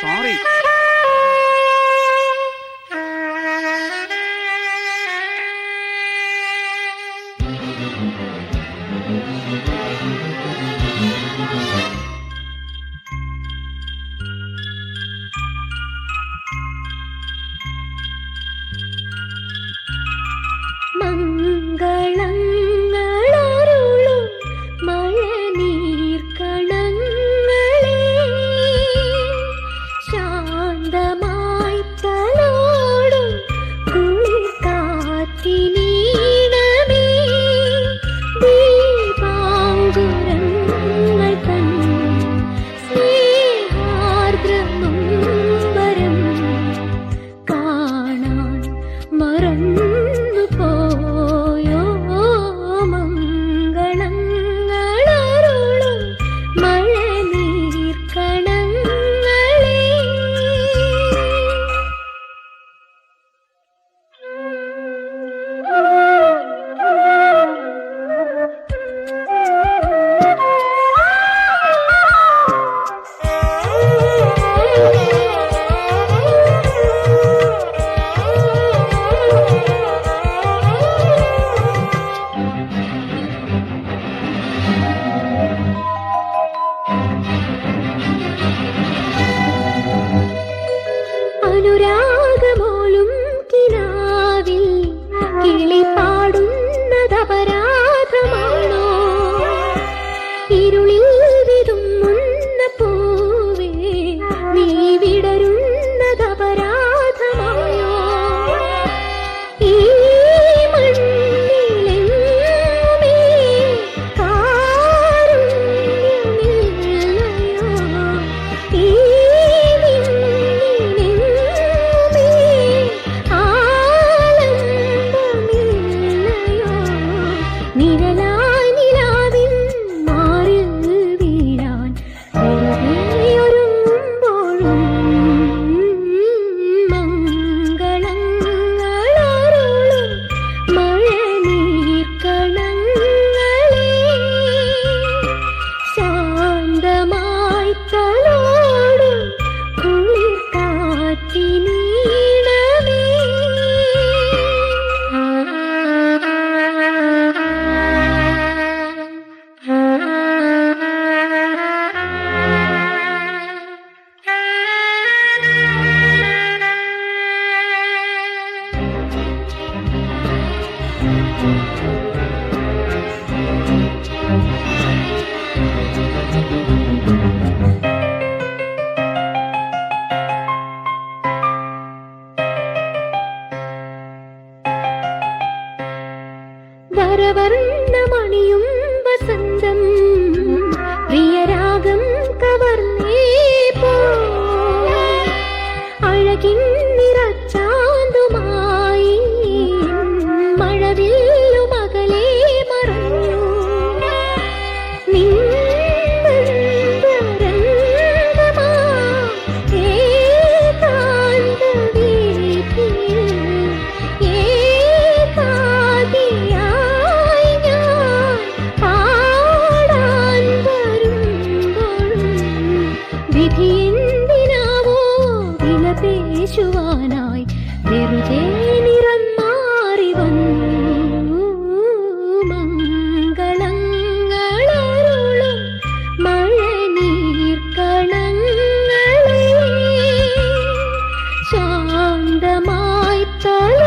Sorry Thank you. 的你。പാടി പാടുന്നത് അപരാധമാണോ ഇരുളിൽ വിതുമ്മുണ്ട് വരവർണമണിയും വസന്തം. പ്രിയരാഗം കവർന്നേ പോ. അഴകിൻ വിധി എന്തിനാവോ വിലപേശുവാനായി വെറുതെ നിറം മാറി വന്നു. മംഗളങ്ങളരുളും മഴനീർക്കണങ്ങളെ ശാന്തമായി തള